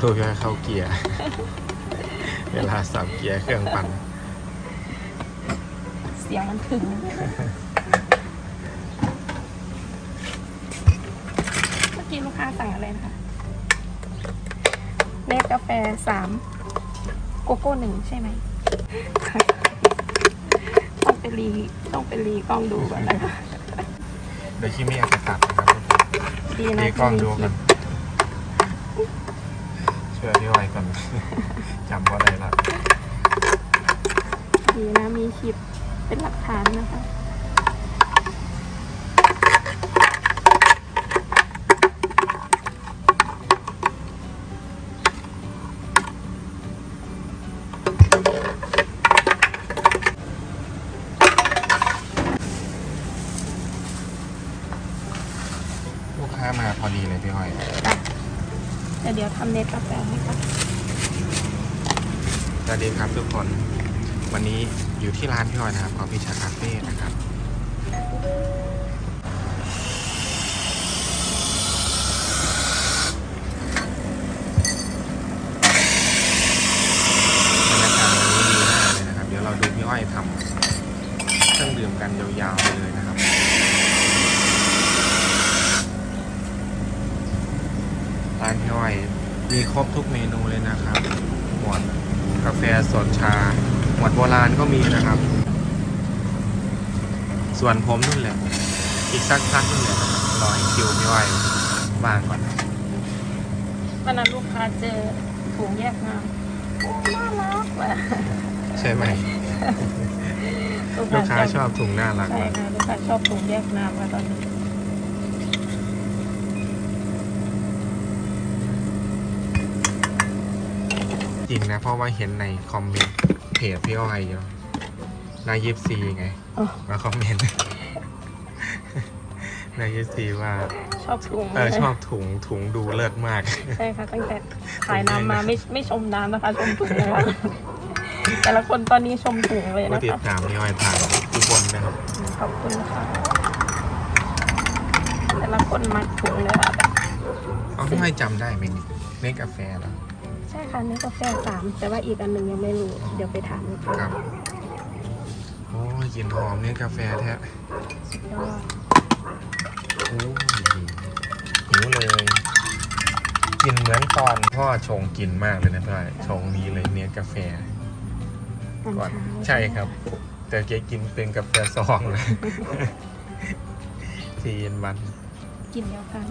เหรอชอบดูพี่อ้อยเข้าเกียร์ เวลาสับเกียร์เครื่องปั่น เสียงมันถึง เมื่อกี้ลูกค้าสั่งอะไรนะคะเนสกาแฟสามโกโก้หนึ่งใช่ไหม ต้องไปรีต้องไปรีกล้องดูก่อนนะคะ เดี๋ยวคิมี่อาจจะตัดนะครับดีนะดีกล้องที่ดูมีคกัลินปเชื่อพี่อ้อยก่อน จำว่าอะไรละดีนะมีคลิปเป็นหลักฐานนะคะลูกค้ามาพอดีเลยพี่อ้อย แต่เดี๋ยวทำเนสกาแฟให้ค่ะสวัสดีครับทุกคน วันนี้อยู่ที่ร้านพี่ออยนะครับคอฟฟี่ชาคาเฟ่นะครับบรรยากาศวันนี้ดีมากเลยนะครับ เดี๋ยวเราดูพี่อ้อยทำเครื่องดื่มกันยาวๆไปเลยนะครับ ร้านพี่อ้อยมีครบทุกเมนูเลยนะครับ หมวดกาแฟสดชา หมวดโบราณก็มีนะครับ ส่วนผมนู่นแหละ อีกสักพักนู่นแหละนะครับรอให้คิวพี่อ้อยว่างก่อนวันนั้นลูกค้าเจอถุงแยกน้ำโอ้น่ารักว่ะใช่ไหมลูกค้าชอบถุงน่ารักใช่มากค่ะลูกค้าชอบถุงแยกน้ำค่ะตอนนี้จริงนะเพราะว่าเห็นในคอมเมนต์เพจพี่อ้อยอยู่ นายยิปซีไง อ๋อ มาคอมเมนต์ นายยิปซีว่า ชอบถุงเออชอบถุงถุงดูเลิศมาก ใช่ค่ะ ตั้งแต่ขายน้ำมาไม่ไม่ชมน้ำนะคะ ชมถุงเลยค่ะแต่ละคนตอนนี้ชมถุงเลยผู้นะติดคะ ตามพี่อ้อยทางทุกคนนะครับ ขอบคุณค่ะ แต่ละคนมักถุงเลยค่ะ เอาพี่อ้อยจำได้ไหมนี่เมกาแฟเหรอใช่ค่ะนี่กาแฟสามแต่ว่าอีกอันหนึ่งยังไม่รู้ เดี๋ยวไปถามดูก่อนครับโอ้ย กลิ่นหอมเนี่ยกาแฟแท้ยอดโอ้ยหิวเลยกลินเหมือนตอนพ่อชงกินมากเลยนะพี่อ้อยชงนี้เลยเนี่ยกาแฟตอนก่อนเช้าใช่ครับ แต่แกกินเป็นกาแฟซองเลยทีเย็นวันกินเดียวกัน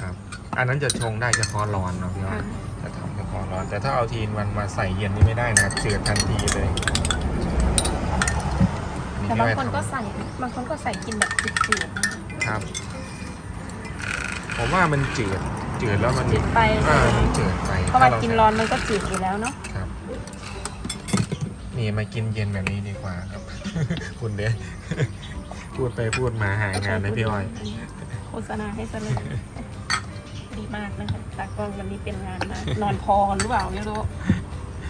ครับ อันนั้นจะชงได้เฉพาะร้อนเนาะพี่อ้อค่ะยจะทำเฉพาะร้อน แต่ถ้าเอาทีนวันมาใส่เย็นนี่ไม่ได้นะครับเจืดทันทีเลยนี่ แต่พี่บางอ้อยคนก็ทำใส่บางคนก็ใส่กินแบบจืดๆนะคะครับ ผมว่ามันจืดจืดแล้วมันจืดไปเออมันจืดไปเพราะว่าถ้กินร้อนมันก็จืดอยู่แล้วเนาะครับ นี่มากินเย็นแบบนี้ดีกว่าครับ คุณเด้พูดไปพูดมาหางานนะพี่อ้อยโฆษณาให้ซะเลยดีมากนะคะตากล้องวันนี้เป็นงานมากนอนพอหรือเปล่าไม่รู้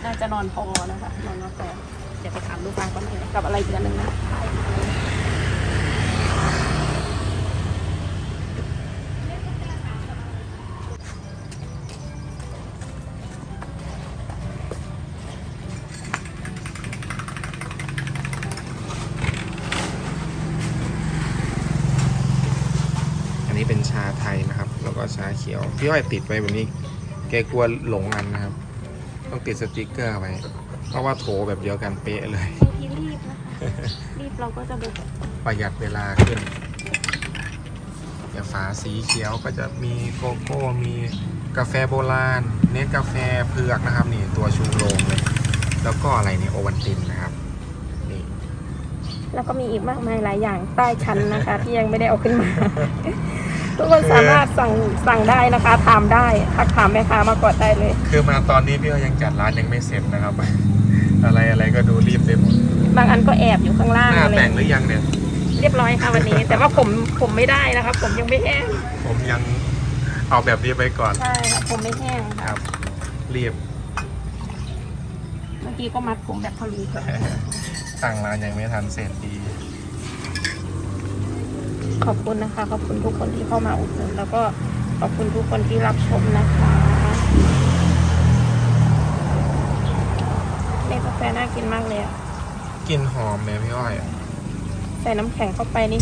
น่าจะนอนพอนะคะนอนกาแฟ เดี๋ยวไปถามลูกค้าก่อนเลยกับอะไรอีกอันหนึ่งนะอันนี้เป็นชาไทยนะครับ แล้วก็ชาเขียว พี่อ้อยติดไว้แบบนี้ แกกลัวหลงอันนะครับ ต้องติดสติกเกอร์ไว้ เพราะว่าโถแบบเดียวกันเป๊ะเลยบางทีรีบนะคะรีบเราก็จะแบบประหยัดเวลาขึ้นอย่างฝาสีเขียวก็จะมีโกโก้มีกาแฟโบราณ เน้นกาแฟเผือกนะครับนี่ตัวชูโรงเลย แล้วก็อะไรเนี่ยโอวันตินนะครับนี่แล้วก็มีอีกมากมายหลายอย่างใต้ชั้นนะคะ ที่ยังไม่ได้เอาขึ้นมา ทุกคนสามารถสั่งสั่งได้นะคะถามได้ทักถามแม่ค้ามาก่อนได้เลย คือมาตอนนี้พี่ก็ยังจัดร้านยังไม่เสร็จนะครับ อะไรอะไรก็ดูรีบไปหมดบางอันก็แอบอยู่ข้างล่างหน้าอะไรแต่งหรือยังเนี่ย เรียบร้อยค่ะวันนี้ แต่ว่าผมผมไม่ได้นะคะผมยังไม่แห้งผมยังเอาแบบนี้ไปก่อนใช่ค่ะผมไม่แห้งคค่ะรับรีบเมื่อกี้ก็มัดผมแบบพอดีค่ะสั่งร้านยังไม่ทันเสร็จดี ขอบคุณนะคะ ขอบคุณทุกคนที่เข้ามาอุดหนุนแล้วก็ขอบคุณทุกคนที่รับชมนะคะเมกาแฟน่ากินมากเลยอะกินหอมไหมพี่อ้อยใส่น้ำแข็งเข้าไปนี่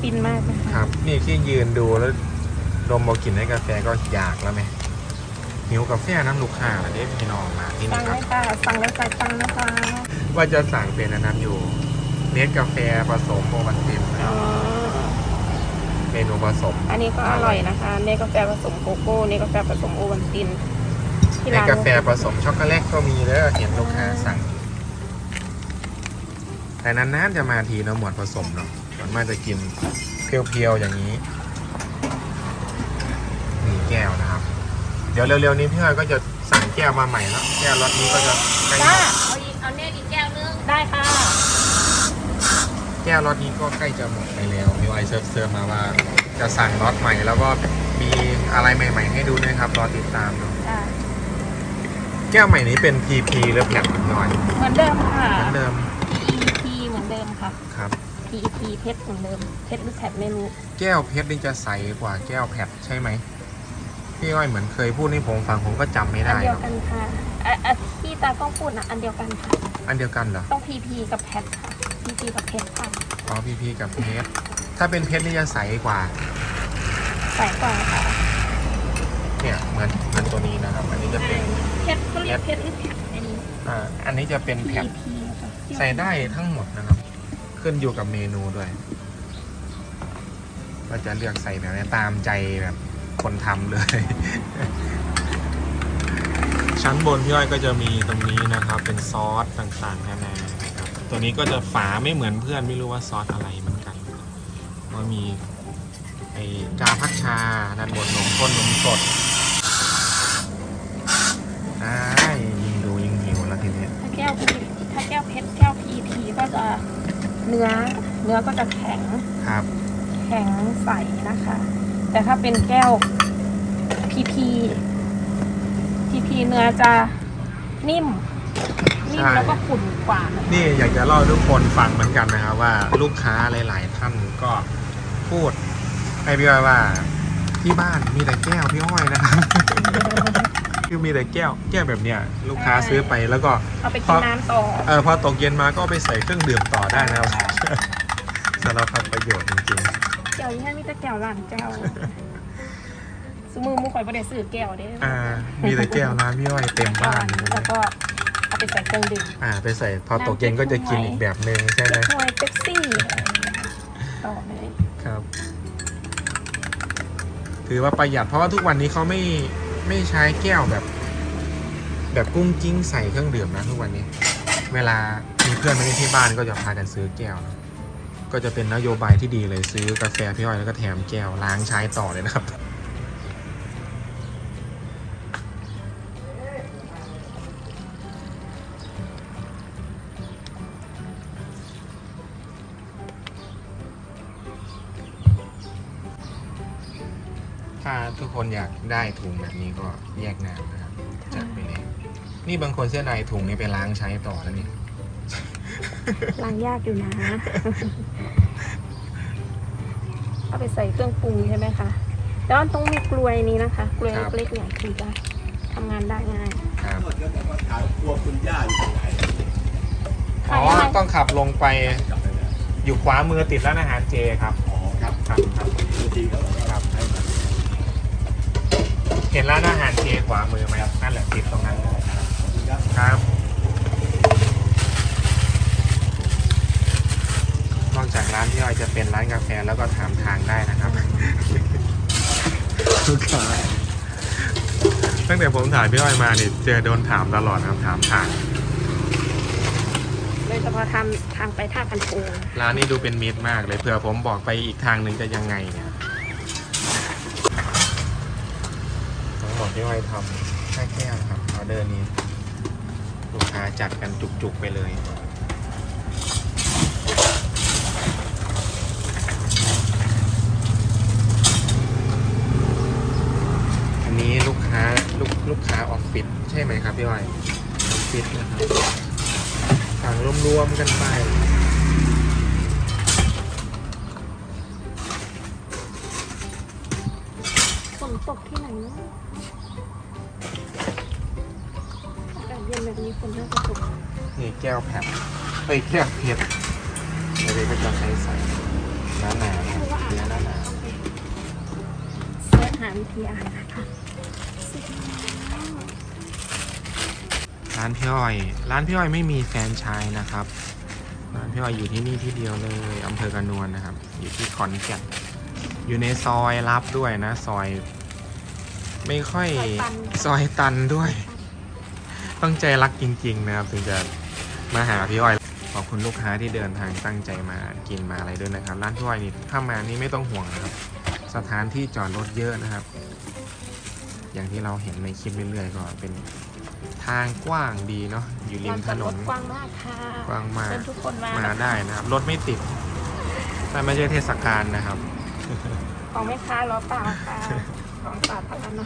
ฟินมากนะคะครับ นี่ที่ยืนดูแล้วดมบอกลิ่นให้กาแฟก็อยากแล้วไหมหิวกาแฟน้ำลูกค้าแล้วเด้พี่น้องมาที่สั่นี่งคเลรับยค่ะสั่งแล้วจ่ายตังค์นะคะว่าจะสั่งเป็นอันนั้นอยู่เนสกาแฟผสมโอวันตินนะคอ๋รัอบเมนูผสมอันนี้ก็อร่อยนะคะเนกาแฟผสมโกโก้เนกาแฟผสมโอวัลตินที่ในร้านกาแฟผสมช็อกโกแลตก็มีเด้อเห็นลูกค้าสั่ง แต่นานๆจะมาทีเนาะหมวดผสมเนาะส่วนมากจะกินเพียวๆอย่างนี้นี่แก้วนะครับ เดี๋ยวเร็วๆนี้พี่อ้อยก็จะสั่งแก้วมาใหม่แล้วแก้วรสนี้ก็จะใกล้หมจ้าดเอาอีกเอาเนกอีกแก้วนึงได้ค่ะแก้วรสนี้ก็ใกล้จะหมดไปแล้วพี่อ้อยเซิร์ฟเซิร์ฟมาว่า จะสั่งรสใหม่แล้วก็มีอะไรใหม่ ๆ ให้ดูด้วยครับรอติดตามเนาะจ้าแก้วใหม่นี้เป็น PP หรือแผ่นพี่อ้อยเหมือนเดิมค่ะ เหมือนเดิม PET เหมือนเดิม ค่ะ ครับ PET เพชรเหมือนเดิมเพชรหรือแพทไม่รู้ แก้วเพชรนี่จะใสกว่าแก้วแพทใช่ไหมพี่อ้อยเหมือนเคยพูดให้ผมฟังผมก็จำไม่อันได้เดียวเนาะกันค่ะอะอะที่ตากล้องพูดนะอันเดียวกันค่ะ อันเดียวกันเหรอต้อง PP กับแพทค่ะ PP กับเพชรค่ะอ๋อพีพีกับเพชรถ้าเป็นเพชรนี่จะใสกว่า ใส่กว่าค่ะเนี่ยเหมือนเหมือนตัวนี้นะครับ อันนี้จะเป็นเพชรเขาเรียกเพชรหรือแพทอันนี้ อ่าอันนี้จะเป็นแพท PP ค่ะใส่ได้ทั้งหมดนะครับ ขึ้นอยู่กับเมนูด้วยว่าจะเลือกใส่แบบนี้ตามใจแบบคนทำเลย ชั้นบนพี่อ้อยก็จะมีตรงนี้นะครับ เป็นซอสต่างๆนานานะครับตัวนี้ก็จะฝาไม่เหมือนเพื่อนไม่รู้ว่าซอสอะไรเหมือนกันว่ามีไอ้กาพักชาด้านบนนมข้นนมสดอ่ายิงดูยิงหิวแล้วทีนี้ ถ้าแก้ว P ถ้าแก้วเพชรแก้ว PP ก็จะเนื้อ เนื้อก็จะแข็ง ครับ แข็งใสนะคะ แต่ถ้าเป็นแก้ว PP PP เนื้อจะนิ่ม นิ่มใช่ แล้วก็ขุ่นกว่านะคะนี่อยากจะเล่าให้ทุกคนฟังเหมือนกันนะครับว่าลูกค้าหลาย ๆ ท่านก็พูดให้พี่อ้อยว่า ที่บ้านมีแต่แก้วพี่อ้อยนะครับ คือมีแต่แก้วแก้วแบบเนี้ยลูกค้าซื้อไปแล้วก็ เอาไปกินน้ำต่อ เออพอตกเย็นมาก็เอาไปใส่เครื่องดื่มต่อได้นะครับ สารพัดประโยชน์จริงแก้วยี่ห้อมีแต่แก้วล้านแก้วสมือมูข่อยประเดี๋ยวซื้อแก้วเด้ๆ อ่า มีแต่แก้วน้ำพี่อ้อยเต็มบ้านเลยแล้วก็เอาไปใส่เครื่องดื่มอ่า ไปใส่พอตกเย็นก็จะกินอีกแบบหนึ่งใช่ไหมเป๊ปซี่เป๊ปซี่ต่อเลยครับ ถือว่าประหยัดเพราะว่าทุกวันนี้เขาไม่ไม่ใช้แก้วแบบ แบบกุ้งกิ้งใส่เครื่องดื่มนะทุกวันนี้ เวลามีเพื่อนมาเล่นที่บ้านก็จะพากันซื้อแก้วนะ ก็จะเป็นนโยบายที่ดีเลยซื้อกาแฟพี่อ้อยแล้วก็แถมแก้วล้างใช้ต่อเลยนะครับถ้าทุกคนอยากได้ถุงแบบนี้ก็แยกน้ำนะครับจัดไปเลย นี่บางคนเสียดายถุงนี้ไปล้างใช้ต่อแล้วนี่ ล้างยากอยู่นะ เอาไปใส่เครื่องปรุงใช่ไหมคะแล้วมันต้องมีกลวยนี้นะคะ กลวยครับ เล็กๆเนี่ยถึงจะทำงานได้ง่าย ครับถามครัวคุณย่าอยู่ตรงไหนอ๋อต้องขับลงไปกลับไปแล้วอยู่ขวามือติดร้านอาหารเจครับ อ๋อครับครับครับจริงๆแล้วเราครับให้มาเห็นร้านอาหารเจขวามือไหมครับนั่นแหละติดตรงนั้นเลยครับ ครับนอก จากร้านพี่อ้อยจะเป็นร้านกาแฟแล้วก็ถามทางได้นะครับลูกค้าตั้งแต่ผมถ่ายพี่อ้อยมาเนี่ยเจอโดนถามตลอดครับถามทาง โดยเฉพาะทำทางไปท่าพันโพงร้านนี้ดูเป็นมิตรมากเลยเผื่อผมบอกไปอีกทางหนึ่งจะยังไงเนี่ยทั้งหมดที่อ้อยทำแค่แก้วนะครับออเดอร์นี้ ลูกค้าจัดกันจุกๆไปเลย อันนี้ลูกค้าลูกลูกค้าออ ฟฟิศใช่ไหมครับพี่อ้อยออฟฟิศนะครับสั่งรวมๆกันไปฝนตกที่ไหนเนาะอากาศเย็นแบบนี้ฝนน่าจะตกนี่แก้วแผ่นเอ้ยแก้วเพชรเดี๋ยวก็จะใช้ใส่หนาหนาๆครับเนื้อหนาหนาเสิร์ชหาวิธีอ่าน ร้านพี่อ้อย ร้านพี่อ้อยไม่มีแฟรนไชายนะครับ ร้านพี่อ้อยอยู่ที่นี่ที่เดียวเลยอำเภอกระนวนนะครับ อยู่ที่ขอนแก่นอยู่ในซอยลับด้วยนะ ซอย ไม่ค่อยซอยตันด้วย ต้องใจรักจริง ๆ นะครับ ถึงจะมาหาพี่อ้อย ขอบคุณลูกค้าที่เดินทางตั้งใจมากินมาอะไรด้วยนะครับ ร้านพี่อ้อยนี่ถ้ามานี่ไม่ต้องห่วงนะครับ สถานที่จอดรถเยอะนะครับ อย่างที่เราเห็นในคลิปเรื่อยๆก็เป็นทางกว้างดีเนาะอยู่ริมถนนลานจอดรถกว้างมากค่ะกว้างมากเชิญทุกคนมามานะคะได้นะครับ รถไม่ติดถ้าไม่ใช่เทศกาลนะครับ ของแม่ค้ารอเปล่าค่ะของสาธารณะ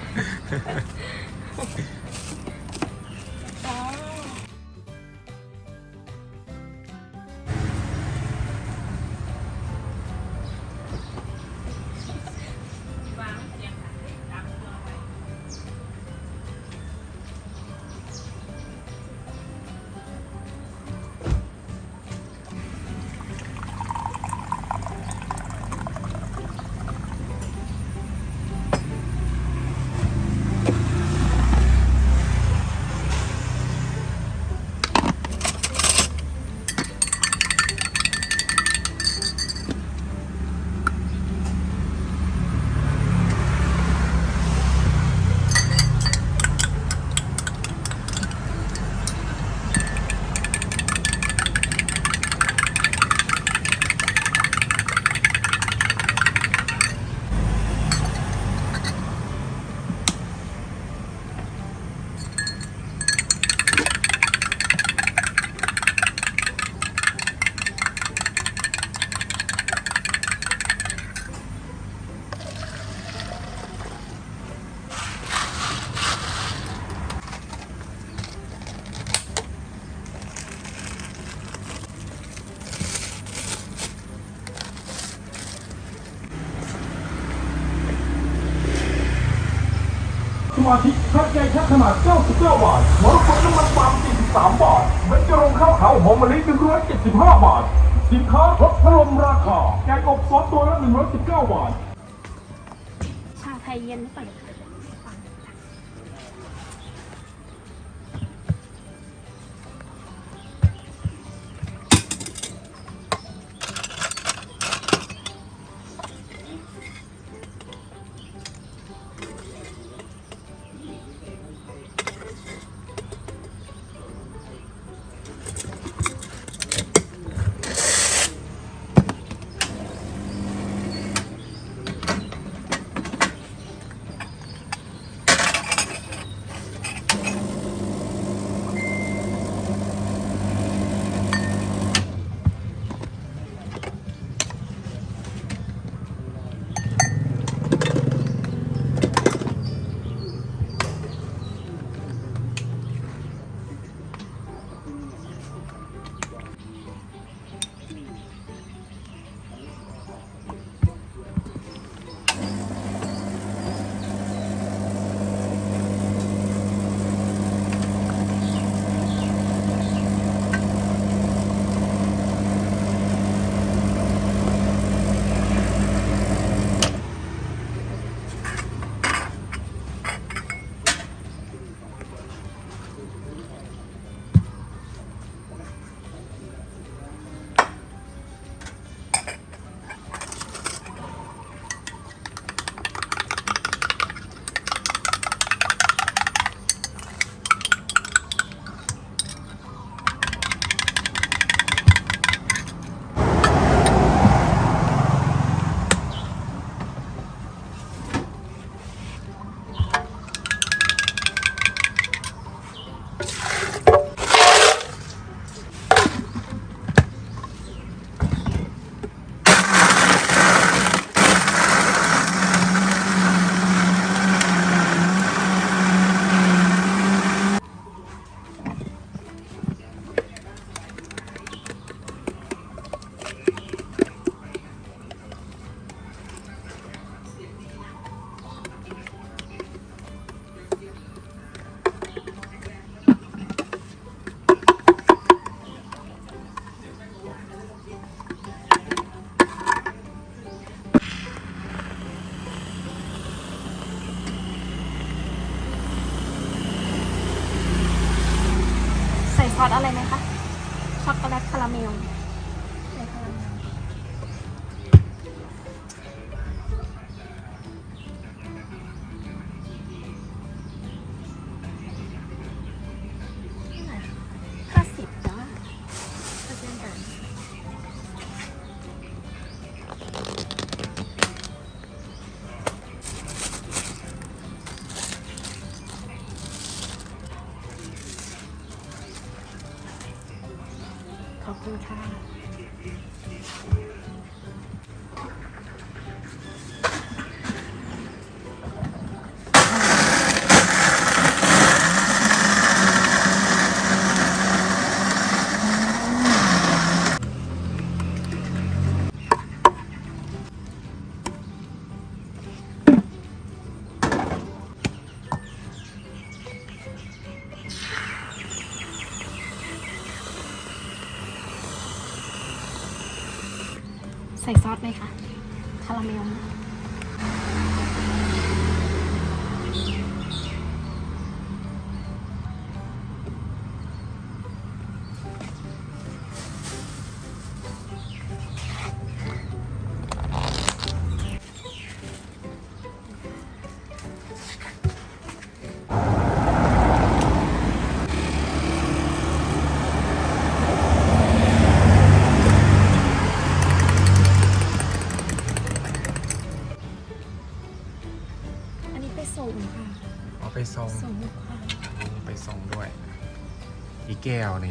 9 บาทมรกตน้ำมันปาล์ม43 บาทเบญจรงข้าวขาวหอมมะลิ175 บาท สินค้าลดพรมราคา แกงอบซอสตัวละ 119 บาท ชาไทยเย็นหรือเปล่า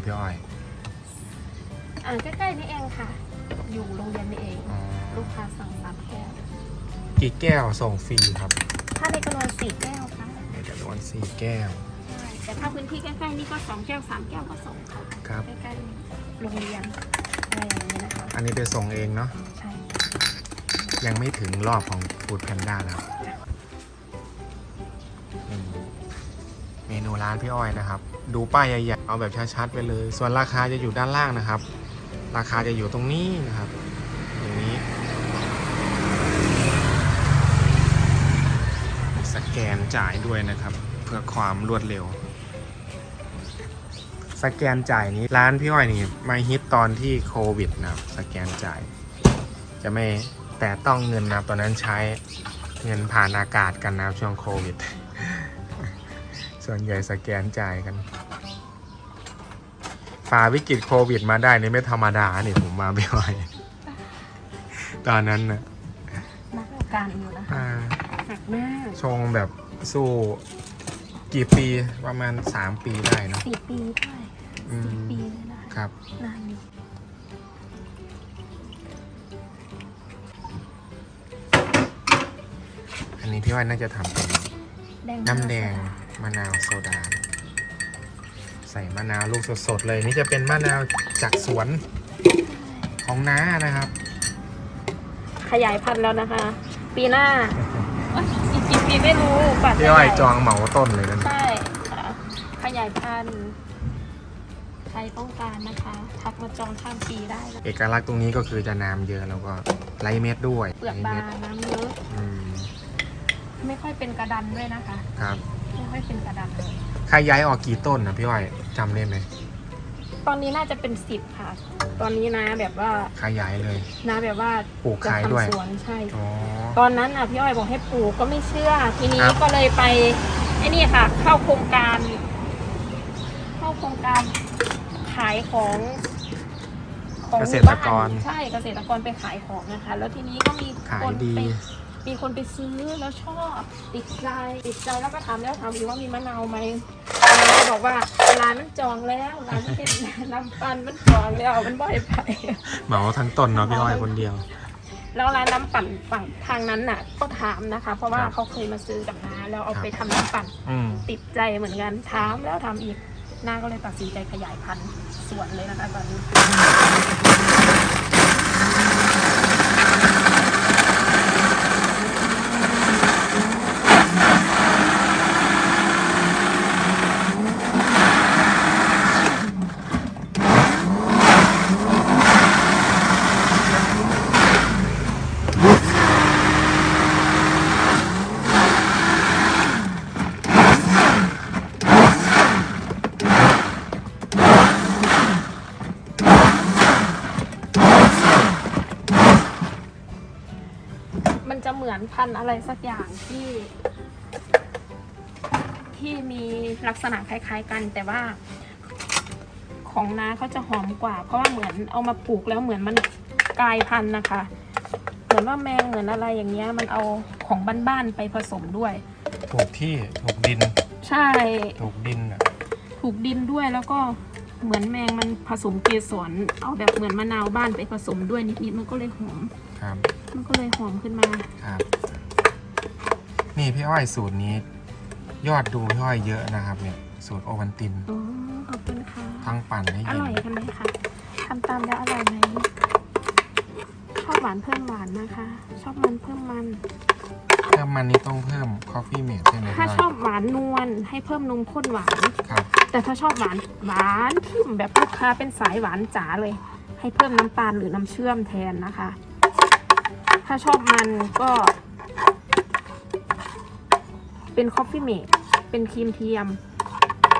พี่อ้อยอ่าใกล้ๆนี่เองค่ะ อยู่โรงเรียนนี่เอง อ๋อลูกค้าสั่งสามแก้วกี่แก้วส่งฟรีครับถ้าในจำนวนสี่แก้วค่ะในจำนวนสี่แก้วใช่แต่ถ้าพื้นที่ใกล้ๆนี่ก็สองแก้วสามแก้วก็ส่งค่ะครับ ใกล้ๆโรงเรียนอะไรอย่างนี้นะคะอันนี้ไปส่งเองเนาะใช่ยังไม่ถึงรอบของฟูดแพนด้าแล้วอื เมนูร้านพี่อ้อยนะครับ ดูป้ายใหญ่ๆเอาแบบชัดๆไปเลย ส่วนราคาจะอยู่ด้านล่างนะครับ ราคาจะอยู่ตรงนี้นะครับอย่างนี้ สแกนจ่ายด้วยนะครับ เพื่อความรวดเร็ว สแกนจ่ายนี้ร้านพี่อ้อยนี่มาฮิตตอนที่โควิดนะครับ สแกนจ่าย จะไม่แต่ต้องเงินนะครับตอนนั้นใช้เงินผ่านอากาศกันนะช่วงโควิด ส่วนใหญ่สแกนจ่ายกันฝ่าวิกฤตโควิดมาได้นี่ไม่ธรรมดานี่ผมมาไม่ไหวตอนนั้นนะนักการอยู่นะคะอ่าหนักมากชงแบบสู้กี่ปีประมาณ3ปีได้เนอะสี่ปีได้อืสี่มปีเลยนะครับ นานอยู่อันนี้พี่ว่าน่าจะทำเป็น แดงน้ำแดงมะนาวโซดา ใส่มะนาวลูกสดๆเลย นี่จะเป็นมะนาวจากสวนของน้านะครับ ขยายพันธุ์แล้วนะคะ ปีหน้าเอ้ยอีกกี่ปีไม่รู้กว่าจะพี่อ้อยใหญ่จองเหมาต้นเลยนะใช่ค่ะขยายพันธุ์ใครต้องการนะคะทักมาจองข้ามปีได้นะเอกลักษณ์ตรงนี้ก็คือจะน้ำเยอะแล้วก็ไร้เม็ดด้วยเปลือกบาไร้งเม็ดน้ำเยอะอืม ไม่ค่อยเป็นกระดันด้วยนะคะ ครับไม่ค่อยเป็นกระดันเลยค่าย้ายออกกี่ต้นนะพี่อ้อยจำได้ไหมตอนนี้น่าจะเป็นสิบค่ะ ตอนนี้นะแบบว่าค่าย้ายเลย นะแบบว่าปลูกจะขายด้วยทำสวนใช่ อ๋อ ตอนนั้นอะพี่อ้อยบอกให้ปลูกก็ไม่เชื่อ ทีนี้ครับ ก็เลยไปไอ้นี่ค่ะ เข้าโครงการ เข้าโครงการขายของของเกษหมู่ตรบ้านกรใช่เกษตรกรไปขายของนะคะ แล้วทีนี้ก็มีขายคนดี ไป มีคนไปซื้อแล้วชอบติดใจติดใจแล้วก็ถามแล้วถามอีกว่ามีมะนาวไหมเราก็บอกว่าร้านมันจองแล้วร้านที่เป็นน้ำปันมันจองแล้วมันบ่อยไปเหมาทั้งต้นเนาะพี่อ้อยคนเดียว แล้วร้านน้ำปั่นฝั่งทางนั้นน่ะ ก็ถามนะคะ เพราะว่าครับเขาเคยมาซื้อกับน้าแล้วเอาครับไปทำน้ำปั่นอืมติดใจเหมือนกันถามแล้วทำอีกน้าก็เลยตัดสินใจขยายพันธุ์สวนเลยนะคะตอนนี้ พันธุ์อะไรสักอย่างที่ ที่มีลักษณะคล้าย ๆ กัน แต่ว่า ของน้าเขาจะหอมกว่า เพราะว่าเหมือนเอามาปลูกแล้วเหมือนมันกลายพันธุ์นะคะ เหมือนว่าแมงเหมือนอะไรอย่างเงี้ยมันเอาของบ้านๆไปผสมด้วย ถูกที่ถูกดิน ใช่ ถูกดินอะถูกดินด้วยแล้วก็เหมือนแมงมันผสมเกสรเอาแบบเหมือนมะนาวบ้านไปผสมด้วยนิดๆมันก็เลยหอมครับ มันก็เลยหอมขึ้นมาครับ นี่พี่อ้อยสูตรนี้ ยอดดูพี่อ้อยเยอะนะครับ เนี่ย สูตรโอวันตินอ๋อขอบคุณค่ะ ทั้งปั่นให้อเย็นร่อยกันไหมคะทำตามแล้วอร่อยไหมชอบหวานเพิ่มหวานนะคะ ชอบมันเพิ่มมัน เพิ่มมันนี้ต้องเพิ่มคอฟฟี่เมดใช่ไหมถ้าพี่ชอ้ออยบหวานนวลให้เพิ่มนมข้นหวาน ครับแต่ถ้าชอบหวานหวานทิ่มแบบลูกค้าเป็นสายหวานจ๋าเลย ให้เพิ่มน้ำตาลหรือน้ำเชื่อมแทนนะคะ ถ้าชอบมันก็ เป็นคอฟฟี่เมดเป็นครีมเทียม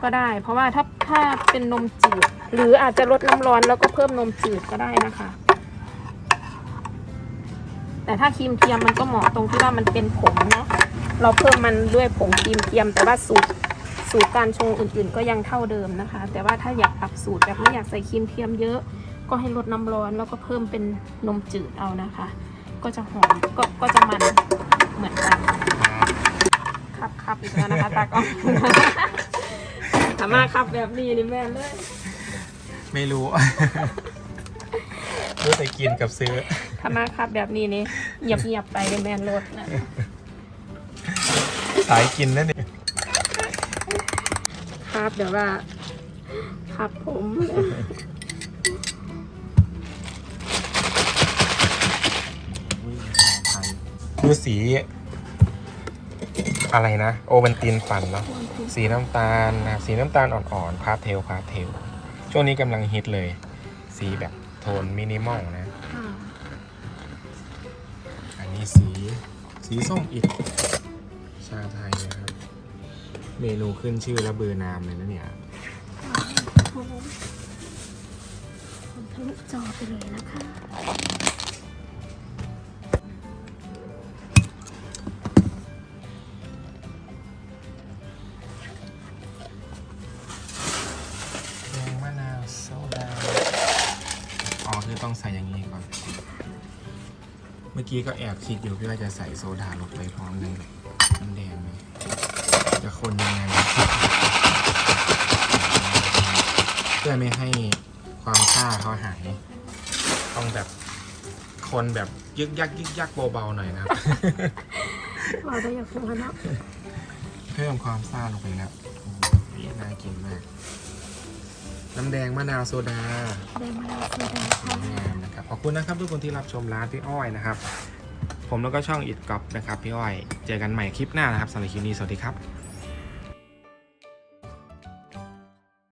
ก็ได้ เพราะว่าถ้าถ้าเป็นนมจืด หรืออาจจะลดน้ำร้อนแล้วก็เพิ่มนมจืดก็ได้นะคะ แต่ถ้าครีมเทียมมันก็เหมาะตรงที่ว่ามันเป็นผงเนาะเราเพิ่มมันด้วยผงครีมเทียม แต่ว่าสูตรสูตรการชงอื่นๆ ก็ยังเท่าเดิมนะคะ แต่ว่าถ้าอยากปรับสูตรแบบไม่อยากใส่ครีมเทียมเยอะ ก็ให้ลดน้ำร้อนแล้วก็เพิ่มเป็นนมจืดเอานะคะ ก็จะหอมก็ก็จะมันเหมือนกันครับครับอีกแล้วนะคะตากล้องสามารถครับแบบนี้นี่แม่นเลยไม่รู้ รู้แต่กินกับซื้อถ้ามาครับแบบนี้นี่เงียบเงียบๆไปในแมนรถนะสายกินนั่นเองครับเดี๋ยวว่าครับผม ดูสี อะไรนะ โอเวนตินฟันเนาะสีน้ำตาลนะครับสีน้ำตาลอ่อนๆพาสเทลพาสเทลช่วงนี้กำลังฮิตเลย สีแบบโทนมินิมอลนะค่ะอันนี้สี สีส้มอิดชาไทยนะครับ เมนูขึ้นชื่อและเบอร์นามเลยนะเนี่ยผมผมทะลุจอไปเลยนะคะ อ๋อคือต้องใส่อย่างนี้ก่อน เมื่อกี้ก็แอบคิดอยู่พี่ว่าจะใส่โซดาลงไปพร้อมเลยน้ำแดงเลยจะคนยังไงเพื่อไม่ให้ความซ่าเขาหาย ต้องแบบคนแบบยึกยักยึกยักเบาๆหน่อยนะครับเราได้อยากฟังเนาะเพิ่มความซ่าลงไปแล้วโอ้โหน่ากินมาก น้ำแดงมะนาวโซดาแดงมะนาวโซดาค่ะงามนะครับขอบคุณนะครับทุกคนที่รับชมร้านพี่อ้อยนะครับ ผมแล้วก็ช่องอิดกอบนะครับพี่อ้อย เจอกันใหม่คลิปหน้านะครับสำหรับคลิปนี้สวัสดีครับ